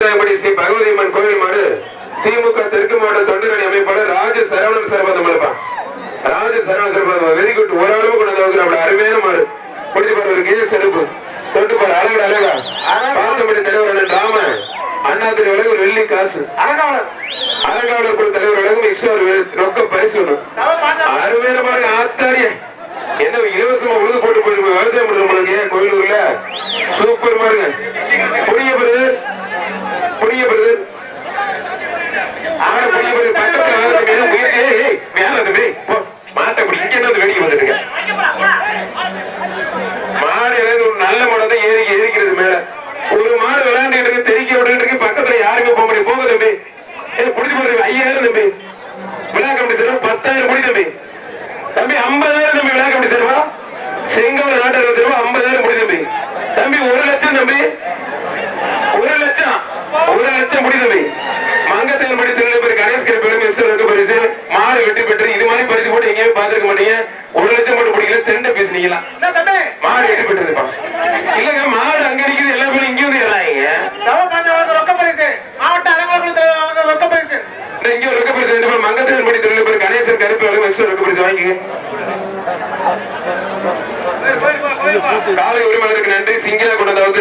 ஸ்ரீ பகவதி அம்மன் கோவில் மாடு திமுக தெற்கு மாவட்ட தொண்டரணி அமைப்பாளர் ராஜ சரவணன் சிறப்பதம் இருப்பான் ராஜ சரவணன் சிறப்பதம். வெரி குட் ஒரு அளவு கொண்டு வந்து அப்படி அருமையான மாடு. பிடிச்சு பாரு ஒரு கேஸ் எடுப்பு. தொட்டு பாரு அழகா அழகா. பார்த்தபடி தலைவர் அண்ணன் ராம அண்ணா திரு விலகு ஒரு வெள்ளி காசு. அரகாவலர் அரங்காவலர் குழு தலைவர் விலகும் எக்ஸ்ட்ரா ஒரு ரொக்க பரிசு அருமையான ஆத்தாடிய என்ன இலவசமா உழுது போட்டு போயிருக்கு. விவசாயம் பண்றவங்களுக்கு ஏன் கோயிலூர்ல. சூப்பர் பாருங்க புரிய அவரை ஆனா புரிய பக்கத்துல வேலை தம்பி, ஏய், ஏய், ஏய், வேலை தம்பி, போ, மாட்டை பிடி, இங்க இருந்து வந்து வேடிக்கை வந்துட்டு இருக்க? மாடு ஏதாவது ஒரு நல்ல மாடு தான் ஏறி ஏறிக்கிறது மேல. ஒரு மாடு விளையாண்டுட்டு இருக்கு தெரிக்க விட்டுட்டு இருக்கு பக்கத்துல யாருமே போக முடியும் போங்க தம்பி. ஏய், புடிச்சு போடுறது ஐயாயிரம் தம்பி. விழா கமிட்டி செலவு பத்தாயிரம் முடி தம்பி. தம்பி ஐம்பதாயிரம் தம்பி விழா கமிட்டி செலவா செங்கோல நாட்டு செலவு ஐம்பதாயிரம் முடி தம்பி. தம்பி ஒரு லட்சம் தம்பி. ஒரு லட்சம் முடி தம்பி மங்கத்தேன் படி திருநெல்வேலி பேர் கணேஷ்கர் பெரும் இருக்க பரிசு மாடு வெட்டி பெற்று இது மாதிரி பரிசு போட்டு எங்கேயும் பார்த்திருக்க மாட்டீங்க. ஒரு லட்சம் போட்டு பிடிக்கல தெண்டை பேசுனீங்களா மாடு வெட்டி பெற்றிருப்பா இல்லங்க மாடு அங்க நிக்குது எல்லா பேரும் இங்க வந்து ஏறாங்க ரொக்க பரிசு. மாவட்ட ரொக்க பரிசு. இந்த இங்க ஒரு ரொக்க பரிசு ரெண்டு பேர் மங்கத்தேன் படி திருநெல்வேலி பேர் கணேசன் கருப்பு அளவு ரொக்க பரிசு வாங்கிக்க காலை உரிமையாளருக்கு நன்றி. சிங்கிளா கொண்டதாவது